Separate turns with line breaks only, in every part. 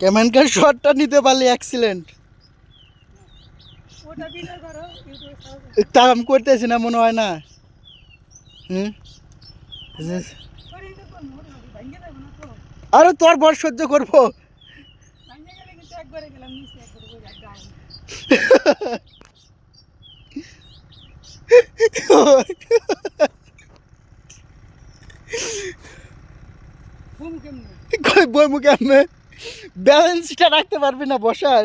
ক্যামেনকার শটটা নিতে পারলে
ইউটিউবে
তা আমি করতেছি না মনে হয় না। হুম। আরে তোর বর সহ্য করব। বই মুখে আমি ব্যালেন্সটা রাখতে পারবি না বসার।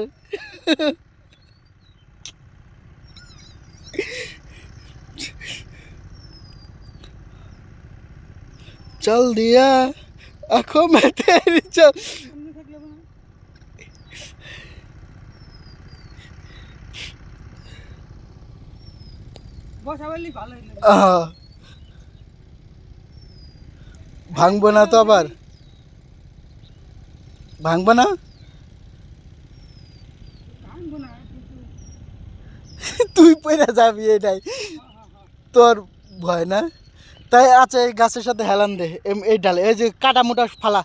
চল দিয়া আখো মে তেরি চল। ভাঙবো না তো আবার? ভাঙবো না? তুই পড়ে যাবি এটাই। তোর ভয় না? তাই আচ্ছা এই গাছের সাথে হেলান দে এই ডালে এই যে কাটা মোটা ফালা।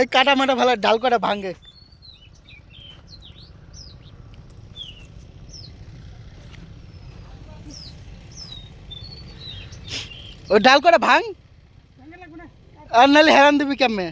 এই কাটা মোটা ফালা ডাল কটা ভাঙে। ও ডাল করে ভাঙ। আর নাহলে হেরান দিবি কেমনে